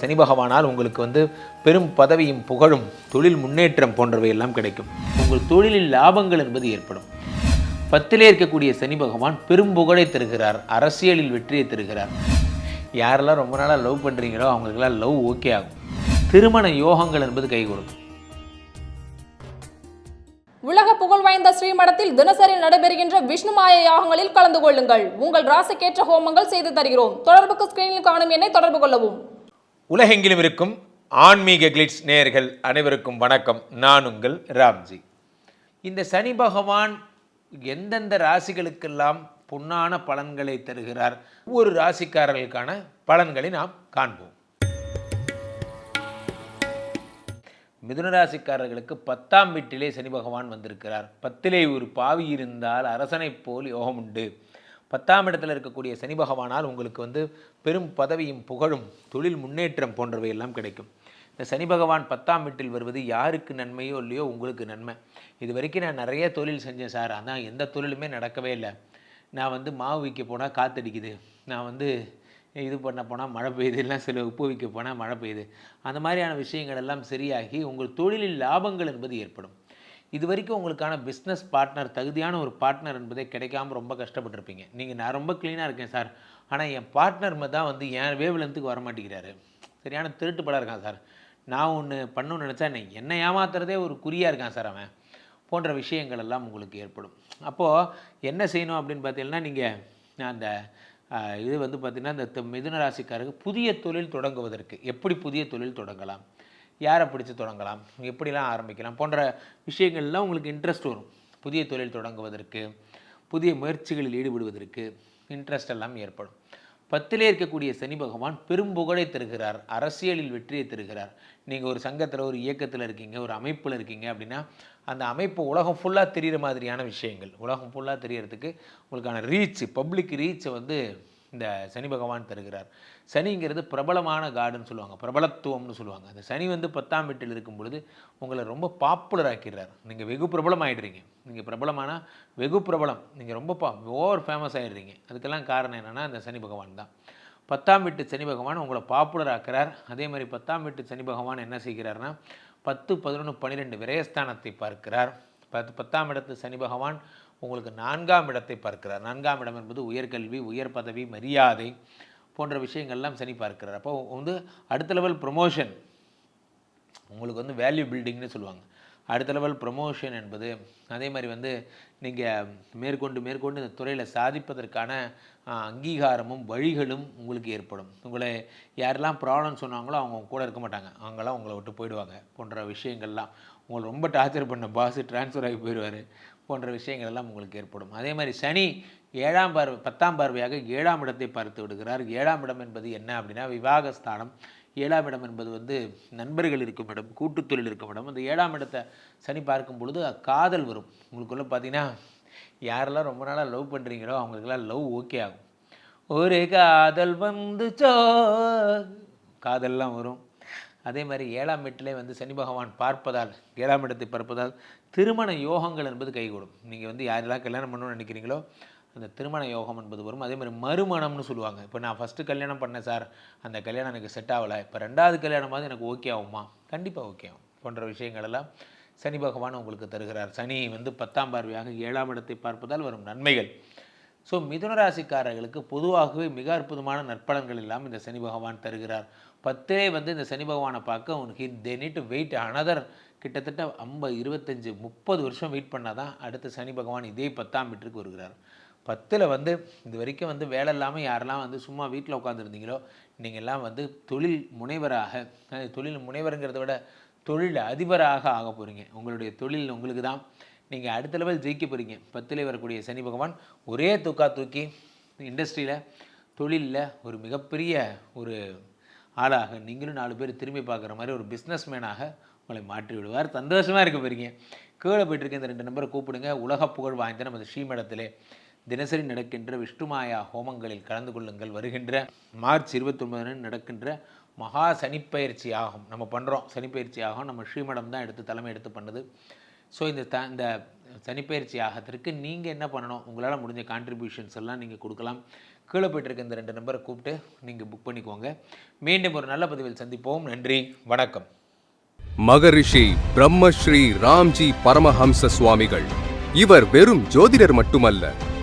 சனி பகவானால் உங்களுக்கு வந்து பெரும் பதவியும் புகழும் தொழில் முன்னேற்றம் போன்றவை எல்லாம் கிடைக்கும். உங்கள் தொழிலில் லாபங்கள் என்பது ஏற்படும். பத்திலே இருக்கக்கூடிய சனி பகவான் பெரும் புகழை தருகிறார் அரசியலில் வெற்றியை தருகிறார். யாரெல்லாம் ரொம்ப நாளாக லவ் பண்ணுறீங்களோ அவங்களுக்கெல்லாம் லவ் ஓகே ஆகும். திருமண யோகங்கள் என்பது கை கொடுக்கும். உலக புகழ் வாய்ந்த ஸ்ரீமடத்தில் தினசரி நடைபெறுகின்ற விஷ்ணுமாய யாகங்களில் கலந்து கொள்ளுங்கள். உங்கள் ராசிக்கேற்ற ஹோமங்கள் செய்து தருகிறோம். தொடர்புக்கு ஸ்கிரீனில் காணும் என்னை தொடர்பு கொள்ளவும். உலகெங்கிலும் இருக்கும் ஆன்மீக கிளிட்ஸ் நேயர்கள் அனைவருக்கும் வணக்கம். நான் உங்கள் ராம்ஜி. இந்த சனி பகவான் எந்தெந்த ராசிகளுக்கெல்லாம் பொன்னான பலன்களை தருகிறார்? ஒவ்வொரு ராசிக்காரர்களுக்கான பலன்களை நாம் காண்போம். மிதுன ராசிக்காரர்களுக்கு பத்தாம் வீட்டிலே சனி பகவான் வந்திருக்கிறார். பத்திலே ஒரு பாவி இருந்தால் அரசனைப் போல் யோகம் உண்டு பத்தாம் இடத்துல இருக்கக்கூடிய சனி பகவானால் உங்களுக்கு வந்து பெரும் பதவியும் புகழும் தொழில் முன்னேற்றம் போன்றவை எல்லாம் கிடைக்கும். இந்த சனி பகவான் பத்தாம் வீட்டில் வருவது யாருக்கு நன்மையோ இல்லையோ உங்களுக்கு நன்மை. இது வரைக்கும் நான் நிறைய தொழில் செஞ்சேன் சார். அதான் எந்த தொழிலுமே நடக்கவே இல்லை. நான் வந்து மாவு விற்க போனால் காத்தடிக்குது. நான் வந்து இது பண்ண போனால் மழை பெய்யுது இல்லை சில உப்பு விற்க போனால் மழை பெய்யுது. அந்த மாதிரியான விஷயங்கள் எல்லாம் சரியாகி உங்கள் தொழிலில் லாபங்கள் என்பது ஏற்படும். இது வரைக்கும் உங்களுக்கான பிஸ்னஸ் பார்ட்னர் தகுதியான ஒரு பார்ட்னர் என்பதே கிடைக்காம ரொம்ப கஷ்டப்பட்டிருப்பீங்க. நீங்கள் நான் ரொம்ப க்ளீனாக இருக்கேன் சார் ஆனால் என் பார்ட்னர் தான் வந்து என் வேவ்லென்த்துக்கு வர மாட்டேங்கிறாரு. சரியான திருட்டு படம் இருக்கான் சார் நான் ஒன்று பண்ணணும்னு நினச்சா என்னை என்னை ஏமாத்துறதே ஒரு குறியாக இருக்கான் சார் அவன். போன்ற விஷயங்கள் எல்லாம் உங்களுக்கு ஏற்படும். அப்போது என்ன செய்யணும் அப்படின்னு பார்த்தீங்கன்னா நீங்கள் அந்த இது வந்து பார்த்திங்கன்னா இந்த மிதுன ராசிக்காரருக்கு புதிய தொழில் தொடங்குவதற்கு. எப்படி புதிய தொழில் தொடங்கலாம்? யாரை பிடிச்சு தொடங்கலாம்? எப்படிலாம் ஆரம்பிக்கலாம்? போன்ற விஷயங்கள்லாம் உங்களுக்கு இன்ட்ரெஸ்ட் வரும். புதிய தொழில் தொடங்குவதற்கு புதிய முயற்சிகளில் ஈடுபடுவதற்கு இன்ட்ரெஸ்ட் எல்லாம் ஏற்படும். பத்திலே இருக்கக்கூடிய சனி பகவான் பெரும் புகழை தருகிறார். அரசியலில் வெற்றியை தருகிறார். நீங்கள் ஒரு சங்கத்தில் ஒரு இயக்கத்தில் இருக்கீங்க ஒரு அமைப்பில் இருக்கீங்க அப்படின்னா அந்த அமைப்பு உலகம் ஃபுல்லாக தெரிகிற மாதிரியான விஷயங்கள். உலகம் ஃபுல்லாக தெரியறதுக்கு உங்களுக்கான ரீச் பப்ளிக் ரீச்சை வந்து இந்த சனி பகவான் தருகிறார். சனிங்கிறது பிரபலமான காடுன்னு சொல்லுவாங்க. பிரபலத்துவம்னு சொல்லுவாங்க. அந்த சனி வந்து பத்தாம் வீட்டில் இருக்கும் பொழுது உங்களை ரொம்ப பாப்புலர் ஆக்கிடுறார். நீங்கள் வெகு பிரபலம் ஆகிடுறீங்க நீங்கள் பிரபலமானா வெகு பிரபலம். நீங்கள் ரொம்ப பா ஓவர் ஃபேமஸ் ஆகிடுறீங்க அதுக்கெல்லாம் காரணம் என்னென்னா அந்த சனி பகவான் தான். பத்தாம் வீட்டு சனி பகவான் உங்களை பாப்புலர் ஆக்கிறார். அதே மாதிரி பத்தாம் வீட்டு சனி பகவான் என்ன செய்கிறார்னா பத்து பதினொன்று பன்னிரெண்டு விரயஸ்தானத்தை பார்க்கிறார். பத்து பத்தாம் இடத்து சனி பகவான் உங்களுக்கு நான்காம் இடத்தை பார்க்கிறார். நான்காம் இடம் என்பது உயர்கல்வி உயர் பதவி மரியாதை போன்ற விஷயங்கள்லாம் சனி பார்க்கிறார். அப்போ வந்து அடுத்த லெவல் ப்ரொமோஷன் உங்களுக்கு வந்து வேல்யூ பில்டிங்னு சொல்லுவாங்க. அடுத்த லெவல் ப்ரொமோஷன் என்பது அதே மாதிரி வந்து நீங்கள் மேற்கொண்டு மேற்கொண்டு இந்த துறையில் சாதிப்பதற்கான அங்கீகாரமும் வழிகளும் உங்களுக்கு ஏற்படும். உங்களை யாரெல்லாம் ப்ராப்ளம் சொன்னாங்களோ அவங்க கூட இருக்க மாட்டாங்க. அவங்களாம் உங்களை விட்டு போயிடுவாங்க போன்ற விஷயங்கள்லாம். உங்களை ரொம்ப டார்ச்சர் பண்ண பாஸ் ட்ரான்ஸ்ஃபர் ஆகி போயிடுவார் போன்ற விஷயங்கள் எல்லாம் உங்களுக்கு ஏற்படும். அதே மாதிரி சனி ஏழாம் பார்வை பத்தாம் பார்வையாக ஏழாம் இடத்தை பார்த்து விடுகிறார். ஏழாம் இடம் என்பது என்ன அப்படின்னா விவாகஸ்தானம். ஏழாம் இடம் என்பது வந்து நண்பர்கள் இருக்கும் இடம் கூட்டுத்தொழில் இருக்கும் இடம். அந்த ஏழாம் இடத்தை சனி பார்க்கும் பொழுது காதல் வரும். உங்களுக்குள்ளே பார்த்தீங்கன்னா யாரெல்லாம் ரொம்ப நாளாக லவ் பண்ணுறீங்களோ அவங்களுக்கெல்லாம் லவ் ஓகே ஆகும். ஒரு காதல் வந்துச்சோ காதல்லாம் வரும். அதே மாதிரி ஏழாம் வீட்டிலே வந்து சனி பகவான் பார்ப்பதால் ஏழாம் இடத்தை பார்ப்பதால் திருமண யோகங்கள் என்பது கைகூடும். நீங்கள் வந்து யாரெல்லாம் கல்யாணம் பண்ணணும்னு நினைக்கிறீங்களோ அந்த திருமண யோகம் என்பது வரும். அதே மாதிரி மறுமணம்னு சொல்லுவாங்க. இப்போ நான் ஃபஸ்ட்டு கல்யாணம் பண்ணேன் சார் அந்த கல்யாணம் எனக்கு செட் ஆகலை. இப்போ ரெண்டாவது கல்யாணமாவது எனக்கு ஓகே ஆகுமா? கண்டிப்பாக ஓகே ஆகும். போன்ற விஷயங்கள் எல்லாம் சனி பகவான் உங்களுக்கு தருகிறார். சனி வந்து பத்தாம் பார்வையாக ஏழாம் இடத்தை பார்ப்பதால் வரும் நன்மைகள். ஸோ மிதுன ராசிக்காரர்களுக்கு பொதுவாகவே மிக அற்புதமான நற்பலன்கள் எல்லாம் இந்த சனி பகவான் தருகிறார். பத்தே வந்து இந்த சனி பகவானை பார்க்க உனக்கு they need to wait another கிட்டத்தட்ட ஐம்பது இருபத்தஞ்சு முப்பது வருஷம் வெயிட் பண்ணால் தான் அடுத்த சனி பகவான் இதே பத்தாம் வீட்டுக்கு வருகிறார். பத்தில் வந்து இது வரைக்கும் வந்து வேலை இல்லாமல் யாரெல்லாம் வந்து சும்மா வீட்டில் உட்காந்துருந்தீங்களோ நீங்கள்லாம் வந்து தொழில் முனைவராக தொழில் முனைவருங்கிறத விட தொழில் அதிபராக ஆக போகிறீங்க உங்களுடைய தொழில் உங்களுக்கு தான். நீங்கள் அடுத்த லெவல் ஜெயிக்க போகிறீங்க பத்திலே வரக்கூடிய சனி பகவான் ஒரே தூக்கா தூக்கி இண்டஸ்ட்ரியில் தொழிலில் ஒரு மிகப்பெரிய ஒரு ஆளாக நீங்களும் நாலு பேர் திரும்பி பார்க்குற மாதிரி ஒரு பிஸ்னஸ் மேனாக உங்களை மாற்றி விடுவார். சந்தோஷமாக இருக்க போகிறீங்க கீழே போயிட்டுருக்க இந்த ரெண்டு நம்பரை கூப்பிடுங்க. உலக புகழ் வாய்ந்த நமது ஸ்ரீமடத்திலே தினசரி நடக்கின்ற விஷ்ணுமாயா ஹோமங்களில் கலந்து கொள்ளுங்கள் வருகின்ற மார்ச் இருபத்தொன்பது நடக்கின்ற மகா சனிப்பெயர்ச்சி ஆகும் நம்ம பண்ணுறோம் சனிப்பயிற்சி ஆகும் நம்ம ஸ்ரீமடம் தான் எடுத்து தலைமை எடுத்து பண்ணுது. ஸோ இந்த த இந்த சனிப்பெயர்ச்சி ஆகத்திற்கு நீங்கள் என்ன பண்ணணும்? உங்களால் முடிஞ்ச கான்ட்ரிபியூஷன்ஸ் எல்லாம் நீங்கள் கொடுக்கலாம். கீழே போயிட்டுருக்க இந்த ரெண்டு நம்பரை கூப்பிட்டு நீங்கள் புக் பண்ணிக்கோங்க. மீண்டும் ஒரு நல்ல பதிவில் சந்திப்போம். நன்றி. வணக்கம். மகரிஷி பிரம்மஸ்ரீ ராம்ஜி பரமஹம்ச சுவாமிகள். இவர் வெறும் ஜோதிடர் மட்டுமல்ல